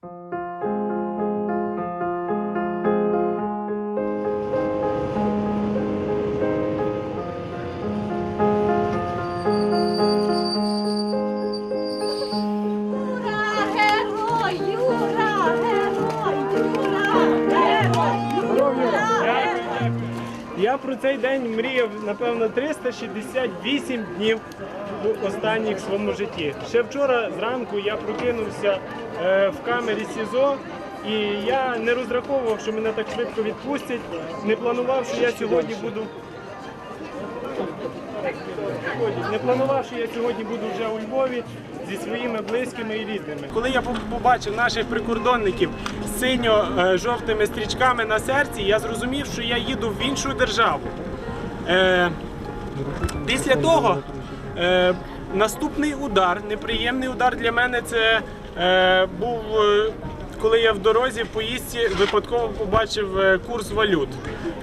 Thank you. Я про цей день мріяв, напевно, 368 днів в останніх своєму житті. Ще вчора зранку я прокинувся е, в камері СІЗО, і я не розраховував, що мене так швидко відпустять. Не планував, що я сьогодні буду. Не планував, що я сьогодні буду вже у Львові зі своїми близькими і рідними. Коли я побачив наших прикордонників з синьо-жовтими стрічками на серці, я зрозумів, що я їду в іншу державу. Е, після того е, наступний удар, неприємний удар для мене це е, був. Е, коли я в дорозі в поїздці випадково побачив е, курс валют.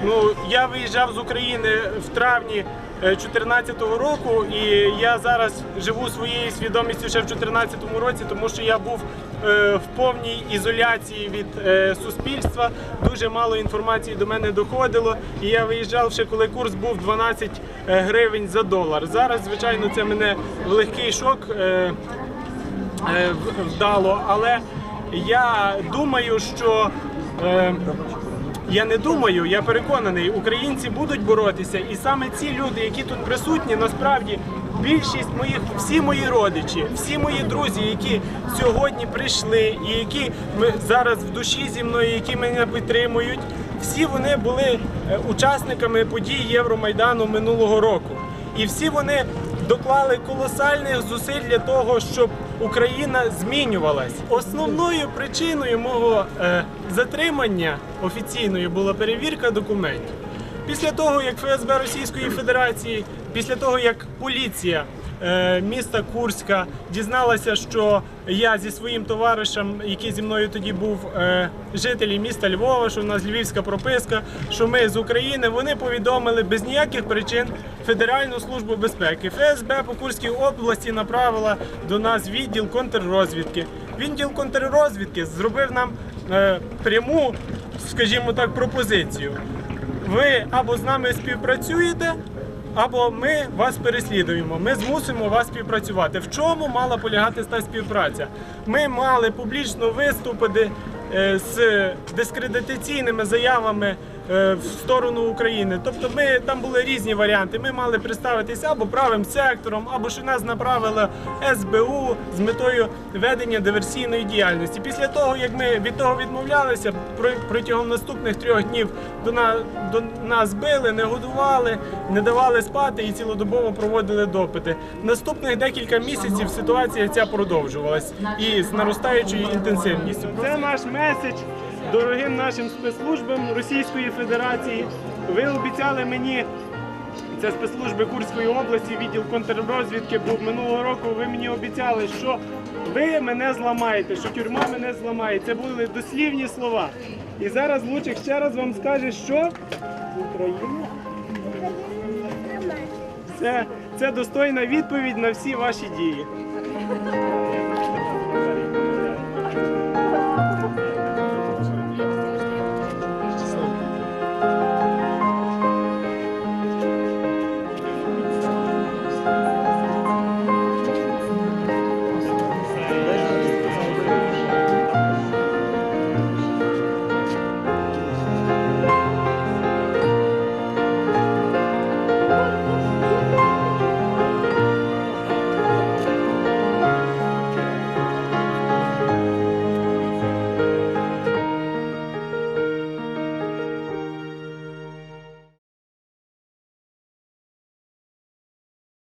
Ну я виїжджав з України в травні 2014 року, і я зараз живу своєю свідомістю ще в 2014 році, тому що я був е, в повній ізоляції від е, суспільства. Дуже мало інформації до мене доходило. І я виїжджав ще коли курс був 12 гривень за долар. Зараз, звичайно, це мене в легкий шок. е, е, вдало, але я думаю, що е, я не думаю, я переконаний, українці будуть боротися, і саме ці люди, які тут присутні, насправді більшість моїх, всі мої родичі, всі мої друзі, які сьогодні прийшли, і які ми зараз в душі зі мною, які мене підтримують, всі вони були е, учасниками подій Євромайдану минулого року. І всі вони доклали колосальних зусиль для того, щоб Україна змінювалась. Основною причиною мого е, затримання офіційною була перевірка документів. Після того, як ФСБ Російської Федерації, після того як поліція міста Курська дізналася, що я зі своїм товаришем, який зі мною тоді був е, жителі міста Львова, що в нас львівська прописка, що ми з України, вони повідомили без ніяких причин Федеральну службу безпеки. ФСБ по Курській області направила до нас відділ контррозвідки. Відділ контррозвідки зробив нам е, пряму, скажімо так, пропозицію ви або з нами співпрацюєте, або ми вас переслідуємо. Ми змусимо вас співпрацювати. В чому мала полягати та співпраця? Ми мали публічно виступити е, з дискредитаційними заявами в сторону України. Тобто, ми там були різні варіанти. Ми мали представитися або правим сектором, або що нас направило СБУ з метою ведення диверсійної діяльності. Після того, як ми від того відмовлялися, про- протягом наступних трьох днів до, на, до нас били, не годували, не давали спати і цілодобово проводили допити. Наступних декілька місяців ситуація ця продовжувалась і з наростаючою інтенсивністю. Це наш меседж дорогим нашим спецслужбам Російської Федерації. Ви обіцяли мені. Це спецслужби Курської області, відділ контррозвідки був минулого року. Ви мені обіцяли, що ви мене зламаєте, що тюрма мене зламає. Це були дослівні слова. І зараз Лучик ще раз вам скаже, що Україна це, це достойна відповідь на всі ваші дії.